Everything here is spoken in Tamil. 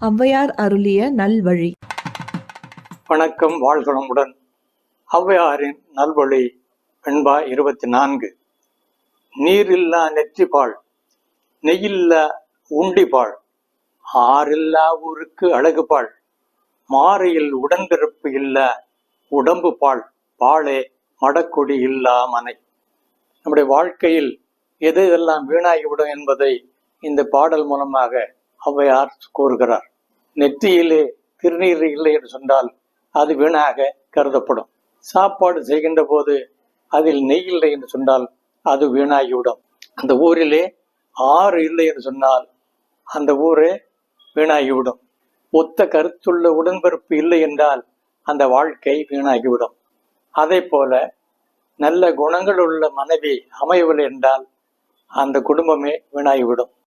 ஔவையார் அருளிய நல்வழி. வணக்கம் வாழ்களமுடன் ஔவையாரின் நல்வழி வெண்பா இருபத்தி நான்கு நீரில்லா நெற்றிப்பாள் நெய்யில்லா உண்டிப்பாள் ஆறில்லா ஊருக்கு அழகுபாள் மாறையில் உடன்பிறப்பு இல்ல உடம்பு பால் பாலே மடக்கொடி இல்லா மனை. நம்முடைய வாழ்க்கையில் எது எல்லாம் வீணாகிவிடும் என்பதை இந்த பாடல் மூலமாக ஔவையார் கூறுகிறார். நெற்றியிலே திருநீர் இல்லை என்று சொன்னால் அது வீணாக கருதப்படும். சாப்பாடு செய்கின்ற போது அதில் நெய் இல்லை என்று சொன்னால் அது வீணாகிவிடும். அந்த ஊரிலே ஆறு இல்லை என்று சொன்னால் அந்த ஊரே வீணாகிவிடும். ஒத்த கருத்துள்ள உடன்பிறப்பு இல்லை என்றால் அந்த வாழ்க்கை வீணாகிவிடும். அதே போல நல்ல குணங்கள் உள்ள மனைவி அமையவில்லை என்றால் அந்த குடும்பமே வீணாகிவிடும்.